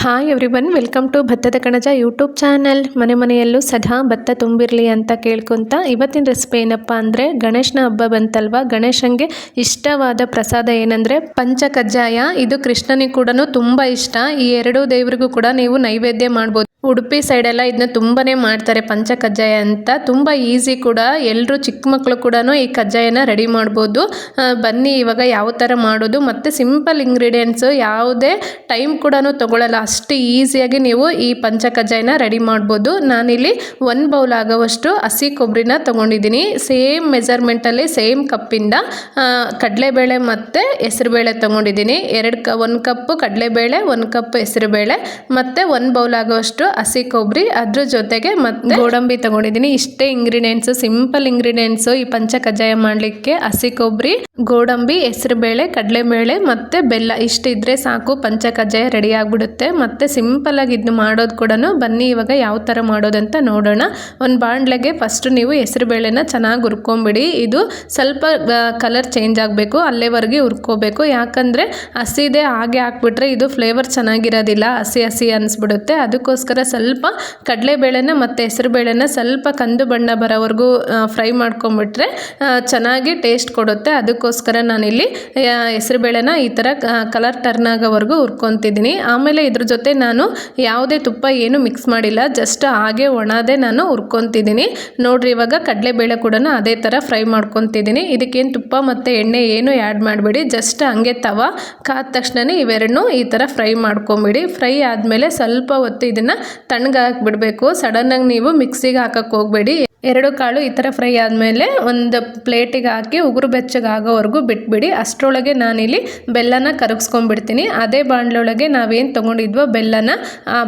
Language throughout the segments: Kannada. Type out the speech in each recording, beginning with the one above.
Hi every one welcome to ಭತ್ತದ ಕಣಜ ಯೂಟ್ಯೂಬ್ ಚಾನಲ್ ಮನೆ ಮನೆಯಲ್ಲೂ ಸದಾ ಭತ್ತ ತುಂಬಿರಲಿ ಅಂತ ಕೇಳ್ಕೊತ ಇವತ್ತಿನ ರೆಸಿಪಿ ಏನಪ್ಪ ಅಂದರೆ ಗಣೇಶನ ಹಬ್ಬ ಬಂತಲ್ವಾ? ಗಣೇಶನಿಗೆ ಇಷ್ಟವಾದ ಪ್ರಸಾದ ಏನಂದರೆ ಪಂಚಕಜ್ಜಾಯ. ಇದು ಕೃಷ್ಣನಿಗೆ ಕೂಡ ತುಂಬ ಇಷ್ಟ. ಈ ಎರಡೂ ದೇವರಿಗೂ ಕೂಡ ನೀವು ನೈವೇದ್ಯ ಮಾಡ್ಬೋದು. ಉಡುಪಿ ಸೈಡೆಲ್ಲ ಇದನ್ನ ತುಂಬಾನೇ ಮಾಡ್ತಾರೆ ಪಂಚ ಕಜ್ಜಾಯ ಅಂತ. ತುಂಬ ಈಸಿ ಕೂಡ. ಎಲ್ಲರೂ ಚಿಕ್ಕ ಮಕ್ಕಳು ಕೂಡ ಈ ಕಜ್ಜಾಯನ ರೆಡಿ ಮಾಡ್ಬೋದು. ಬನ್ನಿ ಇವಾಗ ಯಾವ ಥರ ಮಾಡೋದು. ಮತ್ತು ಸಿಂಪಲ್ ಇಂಗ್ರೀಡಿಯೆಂಟ್ಸು ಯಾವುದೇ ಟೈಮ್ ಕೂಡ ತೊಗೊಳ್ಳಲ್ಲ ಅಷ್ಟು ಈಸಿಯಾಗಿ ನೀವು ಈ ಪಂಚ ಕಜ್ಜಾಯನ ರೆಡಿ ಮಾಡ್ಬೋದು. ನಾನಿಲ್ಲಿ ಒಂದು ಬೌಲ್ ಆಗೋವಷ್ಟು ಹಸಿ ಕೊಬ್ಬರಿನ ತೊಗೊಂಡಿದ್ದೀನಿ. ಸೇಮ್ ಮೆಜರ್ಮೆಂಟಲ್ಲಿ ಸೇಮ್ ಕಪ್ಪಿಂದ ಕಡಲೆಬೇಳೆ ಮತ್ತು ಹೆಸರುಬೇಳೆ ತೊಗೊಂಡಿದ್ದೀನಿ. ಎರಡು ಕ, ಒಂದು ಕಪ್ಪು ಕಡಲೆಬೇಳೆ, ಒಂದು ಕಪ್ ಹೆಸರುಬೇಳೆ. ಮತ್ತು ಒಂದು ಬೌಲ್ ಆಗೋವಷ್ಟು ಹಸಿ ಕೊಬ್ಬರಿ, ಅದ್ರ ಜೊತೆಗೆ ಮತ್ತೆ ಗೋಡಂಬಿ ತಗೊಂಡಿದ್ದೀನಿ. ಇಷ್ಟೇ ಇಂಗ್ರೀಡಿಯೆಂಟ್ಸ್ ಸಿಂಪಲ್ ಇಂಗ್ರೀಡಿಯೆಂಟ್ಸ್ ಈ ಪಂಚ ಕಜ್ಜಾಯ ಮಾಡಲಿಕ್ಕೆ ಹಸಿ ಕೊಬ್ಬರಿ, ಗೋಡಂಬಿ, ಹೆಸರುಬೇಳೆ, ಕಡಲೆಬೇಳೆ ಮತ್ತೆ ಬೆಲ್ಲ. ಇಷ್ಟಿದ್ರೆ ಸಾಕು ಪಂಚ ಕಜ್ಜಾಯ ರೆಡಿ ಆಗಿಬಿಡುತ್ತೆ ಸಿಂಪಲ್ ಆಗಿ ಇದನ್ನ ಮಾಡೋದು ಕೂಡ ಬನ್ನಿ, ಇವಾಗ ಯಾವ ಥರ ಮಾಡೋದಂತ ನೋಡೋಣ. ಒಂದು ಬಾಂಡ್ಲೆಗೆ ಫಸ್ಟ್ ನೀವು ಹೆಸರುಬೇಳೆನ ಚೆನ್ನಾಗಿ ಹುರ್ಕೊಂಬಿಡಿ. ಇದು ಸ್ವಲ್ಪ ಕಲರ್ ಚೇಂಜ್ ಆಗಬೇಕು, ಅಲ್ಲೇವರೆಗೆ ಹುರ್ಕೋಬೇಕು. ಯಾಕಂದರೆ ಹಸಿದೆ ಹಾಗೆ ಹಾಕ್ಬಿಟ್ರೆ ಇದು ಫ್ಲೇವರ್ ಚೆನ್ನಾಗಿರೋದಿಲ್ಲ. ಹಸಿ ಹಸಿ ಅನಿಸ್ಬಿಡುತ್ತೆ. ಅದಕ್ಕೋಸ್ಕರ ಸ್ವಲ್ಪ ಕಡಲೆಬೇಳೆನ ಮತ್ತು ಹೆಸರುಬೇಳೆನ ಸ್ವಲ್ಪ ಕಂದು ಬಣ್ಣ ಬರೋವರೆಗೂ ಫ್ರೈ ಮಾಡ್ಕೊಂಬಿಟ್ರೆ ಚೆನ್ನಾಗಿ ಟೇಸ್ಟ್ ಕೊಡುತ್ತೆ. ಅದಕ್ಕೋಸ್ಕರ ನಾನಿಲ್ಲಿ ಹೆಸರುಬೇಳೆನ ಈ ಥರ ಕಲರ್ ಟರ್ನ್ ಆಗೋವರೆಗೂ ಹುರ್ಕೊತಿದ್ದೀನಿ. ಆಮೇಲೆ ಇದ್ರ ಜೊತೆ ನಾನು ಯಾವುದೇ ತುಪ್ಪ ಏನು ಮಿಕ್ಸ್ ಮಾಡಿಲ್ಲ. ಜಸ್ಟ್ ಹಾಗೆ ಒಣದೇ ನಾನು ಹುರ್ಕೊತಿದ್ದೀನಿ. ನೋಡ್ರಿ, ಇವಾಗ ಕಡಲೆಬೇಳೆ ಕೂಡ ಅದೇ ಥರ ಫ್ರೈ ಮಾಡ್ಕೊತಿದ್ದೀನಿ. ಇದಕ್ಕೇನು ತುಪ್ಪ ಮತ್ತು ಎಣ್ಣೆ ಏನು ಆ್ಯಡ್ ಮಾಡಬೇಡಿ. ಜಸ್ಟ್ ಹಂಗೆ ತವ, ಕಾದ ತಕ್ಷಣನೇ ಇವೆರಡನ್ನೂ ಈ ಥರ ಫ್ರೈ ಮಾಡ್ಕೊಂಬಿಡಿ. ಫ್ರೈ ಆದಮೇಲೆ ಸ್ವಲ್ಪ ಹೊತ್ತು ಇದನ್ನು ತಣ್ಣಗಾಕಿ ಬಿಡಬೇಕು. ಸಡನ್ನಾಗಿ ನೀವು ಮಿಕ್ಸಿಗೆ ಹಾಕಕ್ಕೆ ಹೋಗಬೇಡಿ. ಎರಡು ಕಾಳು ಈ ಥರ ಫ್ರೈ ಆದಮೇಲೆ ಒಂದು ಪ್ಲೇಟಿಗೆ ಹಾಕಿ ಉಗುರು ಬೆಚ್ಚಗಾಗೋವರೆಗೂ ಬಿಟ್ಬಿಡಿ. ಅಷ್ಟರೊಳಗೆ ನಾನಿಲ್ಲಿ ಬೆಲ್ಲನ ಕರಗಿಸ್ಕೊಂಡ್ಬಿಡ್ತೀನಿ. ಅದೇ ಬಾಣ್ಲೊಳಗೆ ನಾವೇನು ತೊಗೊಂಡಿದ್ವೋ ಬೆಲ್ಲನ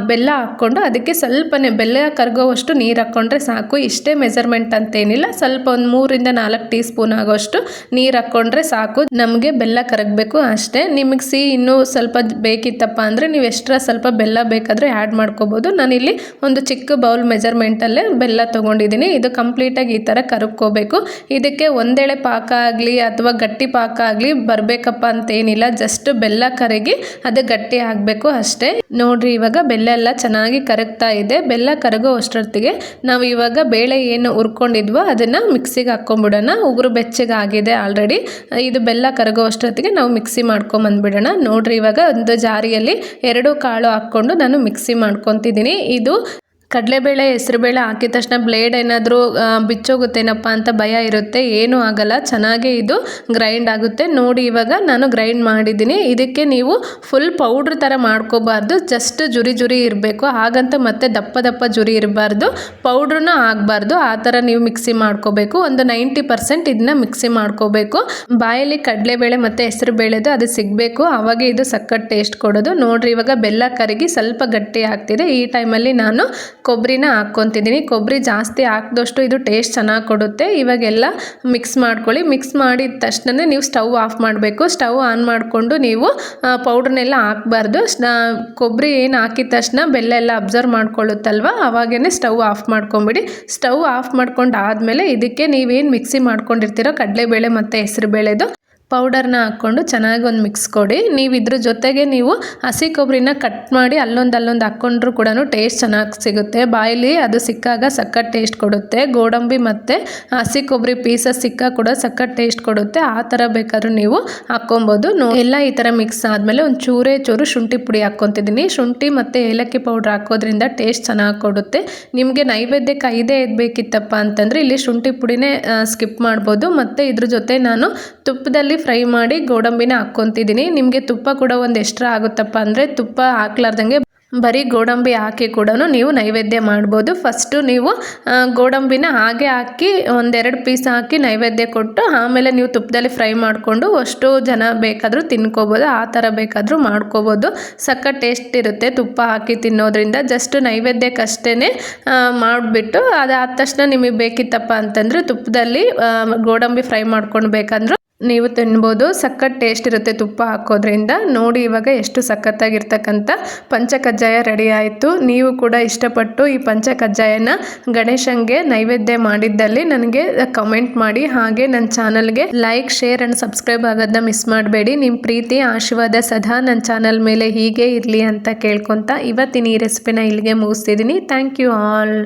ಬೆಲ್ಲ ಹಾಕ್ಕೊಂಡು ಅದಕ್ಕೆ ಸ್ವಲ್ಪನೇ ಬೆಲ್ಲ ಕರಗೋವಷ್ಟು ನೀರು ಹಾಕ್ಕೊಂಡ್ರೆ ಸಾಕು. ಇಷ್ಟೇ ಮೆಜರ್ಮೆಂಟ್ ಅಂತೇನಿಲ್ಲ. ಸ್ವಲ್ಪ ಒಂದು ಮೂರಿಂದ ನಾಲ್ಕು ಟೀ ಸ್ಪೂನ್ ಆಗೋಷ್ಟು ನೀರು ಹಾಕ್ಕೊಂಡ್ರೆ ಸಾಕು. ನಮಗೆ ಬೆಲ್ಲ ಕರಗಬೇಕು ಅಷ್ಟೇ. ನಿಮಗೆ ಸಿಹಿ ಇನ್ನೂ ಸ್ವಲ್ಪ ಬೇಕಿತ್ತಪ್ಪ ಅಂದರೆ ನೀವು ಎಕ್ಸ್ಟ್ರಾ ಸ್ವಲ್ಪ ಬೆಲ್ಲ ಬೇಕಾದರೆ ಆ್ಯಡ್ ಮಾಡ್ಕೋಬೋದು. ನಾನಿಲ್ಲಿ ಒಂದು ಚಿಕ್ಕ ಬೌಲ್ ಮೆಜರ್ಮೆಂಟಲ್ಲೇ ಬೆಲ್ಲ ತೊಗೊಂಡಿದ್ದೀನಿ. ಇದು ಕಂಪ್ಲೀಟಾಗಿ ಈ ಥರ ಕರಗ್ಕೋಬೇಕು ಇದಕ್ಕೆ ಒಂದೇಳೆ ಪಾಕ ಆಗಲಿ ಅಥವಾ ಗಟ್ಟಿ ಪಾಕ ಆಗಲಿ ಬರಬೇಕಪ್ಪ ಅಂತೇನಿಲ್ಲ. ಜಸ್ಟ್ ಬೆಲ್ಲ ಕರಗಿ ಅದು ಗಟ್ಟಿ ಆಗಬೇಕು ಅಷ್ಟೇ. ನೋಡ್ರಿ, ಇವಾಗ ಬೆಲ್ಲ ಎಲ್ಲ ಚೆನ್ನಾಗಿ ಕರಗ್ತಾ ಇದೆ. ಬೆಲ್ಲ ಕರಗೋ ಅಷ್ಟೊತ್ತಿಗೆ ನಾವು ಇವಾಗ ಬೇಳೆ ಏನು ಹುರ್ಕೊಂಡಿದ್ವೋ ಅದನ್ನು ಮಿಕ್ಸಿಗೆ ಹಾಕ್ಕೊಂಬಿಡೋಣ. ಉಗುರು ಬೆಚ್ಚಗೆ ಆಗಿದೆ ಆಲ್ರೆಡಿ ಇದು ಬೆಲ್ಲ ಕರಗೋ ಅಷ್ಟೊತ್ತಿಗೆ ನಾವು ಮಿಕ್ಸಿ ಮಾಡ್ಕೊಂಬಂದ್ಬಿಡೋಣ ನೋಡ್ರಿ, ಇವಾಗ ಒಂದು ಜಾರಿಯಲ್ಲಿ ಎರಡು ಕಾಳು ಹಾಕ್ಕೊಂಡು ನಾನು ಮಿಕ್ಸಿ ಮಾಡ್ಕೊತಿದ್ದೀನಿ. ಇದು ಕಡಲೆಬೇಳೆ, ಹೆಸರುಬೇಳೆ ಹಾಕಿದ ತಕ್ಷಣ ಬ್ಲೇಡ್ ಏನಾದರೂ ಬಿಚ್ಚೋಗುತ್ತೇನಪ್ಪ ಅಂತ ಭಯ ಇರುತ್ತೆ. ಏನೂ ಆಗಲ್ಲ. ಚೆನ್ನಾಗೇ ಇದು ಗ್ರೈಂಡ್ ಆಗುತ್ತೆ. ನೋಡಿ ಇವಾಗ ನಾನು ಗ್ರೈಂಡ್ ಮಾಡಿದ್ದೀನಿ. ಇದಕ್ಕೆ ನೀವು ಫುಲ್ ಪೌಡ್ರ್ ಥರ ಮಾಡ್ಕೋಬಾರ್ದು. ಜಸ್ಟ್ ಜುರಿ ಜುರಿ ಇರಬೇಕು. ಹಾಗಂತ ಮತ್ತೆ ದಪ್ಪ ದಪ್ಪ ಜುರಿ ಇರಬಾರ್ದು. ಪೌಡ್ರನ್ನ ಆಗಬಾರ್ದು. ಆ ಥರ ನೀವು ಮಿಕ್ಸಿ ಮಾಡ್ಕೋಬೇಕು. ಒಂದು ನೈಂಟಿ ಪರ್ಸೆಂಟ್ ಇದನ್ನ ಮಿಕ್ಸಿ ಮಾಡ್ಕೋಬೇಕು. ಬಾಯಲ್ಲಿ ಕಡಲೆಬೇಳೆ ಮತ್ತು ಹೆಸರು ಬೇಳೆದು ಅದು ಸಿಗಬೇಕು. ಆವಾಗ ಇದು ಸಕ್ಕತ್ ಟೇಸ್ಟ್ ಕೊಡೋದು. ನೋಡ್ರಿ ಇವಾಗ ಬೆಲ್ಲ ಕರಗಿ ಸ್ವಲ್ಪ ಗಟ್ಟಿ ಆಗ್ತಿದೆ. ಈ ಟೈಮಲ್ಲಿ ನಾನು ಕೊಬ್ಬರಿನ ಹಾಕ್ಕೊತಿದ್ದೀನಿ ಕೊಬ್ಬರಿ ಜಾಸ್ತಿ ಹಾಕಿದಷ್ಟು ಇದು ಟೇಸ್ಟ್ ಚೆನ್ನಾಗಿ ಕೊಡುತ್ತೆ. ಇವಾಗೆಲ್ಲ ಮಿಕ್ಸ್ ಮಾಡ್ಕೊಳ್ಳಿ. ಮಿಕ್ಸ್ ಮಾಡಿದ ತಕ್ಷಣ ನೀವು ಸ್ಟವ್ ಆಫ್ ಮಾಡಬೇಕು. ಸ್ಟವ್ ಆನ್ ಮಾಡಿಕೊಂಡು ನೀವು ಪೌಡ್ರನ್ನೆಲ್ಲ ಹಾಕ್ಬಾರ್ದು. ಕೊಬ್ಬರಿ ಏನು ಹಾಕಿದ ತಕ್ಷಣ ಬೆಲ್ಲ ಎಲ್ಲ ಅಬ್ಸರ್ವ್ ಮಾಡ್ಕೊಳ್ಳುತ್ತಲ್ವ? ಅವಾಗೇ ಸ್ಟವ್ ಆಫ್ ಮಾಡ್ಕೊಂಬಿಡಿ. ಸ್ಟವ್ ಆಫ್ ಮಾಡ್ಕೊಂಡು ಆದಮೇಲೆ ಇದಕ್ಕೆ ನೀವೇನು ಮಿಕ್ಸಿ ಮಾಡ್ಕೊಂಡಿರ್ತೀರೋ ಕಡಲೆಬೇಳೆ ಮತ್ತು ಹೆಸರು ಬೇಳೆದು ಪೌಡರ್ನ ಹಾಕ್ಕೊಂಡು ಚೆನ್ನಾಗಿ ಒಂದು ಮಿಕ್ಸ್ ಕೊಡಿ. ನೀವು ಇದ್ರ ಜೊತೆಗೆ ನೀವು ಹಸಿ ಕೊಬ್ಬರಿನ ಕಟ್ ಮಾಡಿ ಅಲ್ಲೊಂದು ಅಲ್ಲೊಂದು ಹಾಕ್ಕೊಂಡ್ರು ಕೂಡ ಟೇಸ್ಟ್ ಚೆನ್ನಾಗಿ ಸಿಗುತ್ತೆ. ಬಾಯಲ್ಲಿ ಅದು ಸಿಕ್ಕಾಗ ಸಕ್ಕತ್ ಟೇಸ್ಟ್ ಕೊಡುತ್ತೆ. ಗೋಡಂಬಿ ಮತ್ತು ಹಸಿ ಕೊಬ್ಬರಿ ಪೀಸಸ್ ಸಿಕ್ಕ ಕೂಡ ಸಕ್ಕತ್ ಟೇಸ್ಟ್ ಕೊಡುತ್ತೆ. ಆ ಥರ ಬೇಕಾದ್ರೂ ನೀವು ಹಾಕ್ಕೊಬೋದು. ಎಲ್ಲ ಈ ಥರ ಮಿಕ್ಸ್ ಆದಮೇಲೆ ಒಂದು ಚೂರೇ ಚೂರು ಶುಂಠಿ ಪುಡಿ ಹಾಕ್ಕೊತಿದ್ದೀನಿ. ಶುಂಠಿ ಮತ್ತು ಏಲಕ್ಕಿ ಪೌಡ್ರ್ ಹಾಕೋದ್ರಿಂದ ಟೇಸ್ಟ್ ಚೆನ್ನಾಗಿ ಕೊಡುತ್ತೆ. ನಿಮಗೆ ನೈವೇದ್ಯಕ್ಕೆ ಐದೇ ಬೇಕಿತ್ತಪ್ಪ ಅಂತಂದರೆ ಇಲ್ಲಿ ಶುಂಠಿ ಪುಡಿನೇ ಸ್ಕಿಪ್ ಮಾಡ್ಬೋದು. ಮತ್ತು ಇದ್ರ ಜೊತೆ ನಾನು ತುಪ್ಪದಲ್ಲಿ ಫ್ರೈ ಮಾಡಿ ಗೋಡಂಬಿನ ಹಾಕ್ಕೊತಿದ್ದೀನಿ. ನಿಮಗೆ ತುಪ್ಪ ಕೂಡ ಒಂದು ಎಕ್ಸ್ಟ್ರಾ ಆಗುತ್ತಪ್ಪ ಅಂದರೆ ತುಪ್ಪ ಹಾಕ್ಲಾರ್ದಂಗೆ ಬರೀ ಗೋಡಂಬಿ ಹಾಕಿ ಕೂಡ ನೀವು ನೈವೇದ್ಯ ಮಾಡ್ಬೋದು. ಫಸ್ಟು ನೀವು ಗೋಡಂಬಿನ ಹಾಗೆ ಹಾಕಿ ಒಂದೆರಡು ಪೀಸ್ ಹಾಕಿ ನೈವೇದ್ಯ ಕೊಟ್ಟು ಆಮೇಲೆ ನೀವು ತುಪ್ಪದಲ್ಲಿ ಫ್ರೈ ಮಾಡಿಕೊಂಡು ಅಷ್ಟು ಜನ ಬೇಕಾದರೂ ತಿನ್ಕೋಬೋದು, ಆ ಥರ ಬೇಕಾದರೂ ಮಾಡ್ಕೋಬೋದು. ಸಕ್ಕ ಟೇಸ್ಟ್ ಇರುತ್ತೆ ತುಪ್ಪ ಹಾಕಿ ತಿನ್ನೋದ್ರಿಂದ. ಜಸ್ಟ್ ನೈವೇದ್ಯಕ್ಕಷ್ಟೇ ಮಾಡಿಬಿಟ್ಟು ಅದಾದ ತಕ್ಷಣ ನಿಮಗೆ ಬೇಕಿತ್ತಪ್ಪ ಅಂತಂದರೆ ತುಪ್ಪದಲ್ಲಿ ಗೋಡಂಬಿ ಫ್ರೈ ಮಾಡ್ಕೊಂಡು ಬೇಕಂದ್ರೆ ನೀವು ತಿನ್ಬೋದು. ಸಖತ್ ಟೇಸ್ಟ್ ಇರುತ್ತೆ ತುಪ್ಪ ಹಾಕೋದ್ರಿಂದ. ನೋಡಿ ಇವಾಗ ಎಷ್ಟು ಸಖತ್ತಾಗಿರ್ತಕ್ಕಂಥ ಪಂಚಕಜ್ಜಾಯ ರೆಡಿ ಆಯಿತು. ನೀವು ಕೂಡ ಇಷ್ಟಪಟ್ಟು ಈ ಪಂಚಕಜ್ಜಾಯನ ಗಣೇಶಂಗೆ ನೈವೇದ್ಯ ಮಾಡಿದ್ದಲ್ಲಿ ನನಗೆ ಕಮೆಂಟ್ ಮಾಡಿ. ಹಾಗೆ ನನ್ನ ಚಾನಲ್ಗೆ ಲೈಕ್ ಶೇರ್ ಆ್ಯಂಡ್ ಸಬ್ಸ್ಕ್ರೈಬ್ ಆಗೋದನ್ನ ಮಿಸ್ ಮಾಡಬೇಡಿ. ನಿಮ್ಮ ಪ್ರೀತಿ, ಆಶೀರ್ವಾದ ಸದಾ ನನ್ನ ಚಾನಲ್ ಮೇಲೆ ಹೀಗೆ ಇರಲಿ ಅಂತ ಕೇಳ್ಕೊತಾ ಇವತ್ತಿನ ಈ ರೆಸಿಪಿನ ಇಲ್ಲಿಗೆ ಮುಗಿಸ್ತಿದ್ದೀನಿ. Thank you all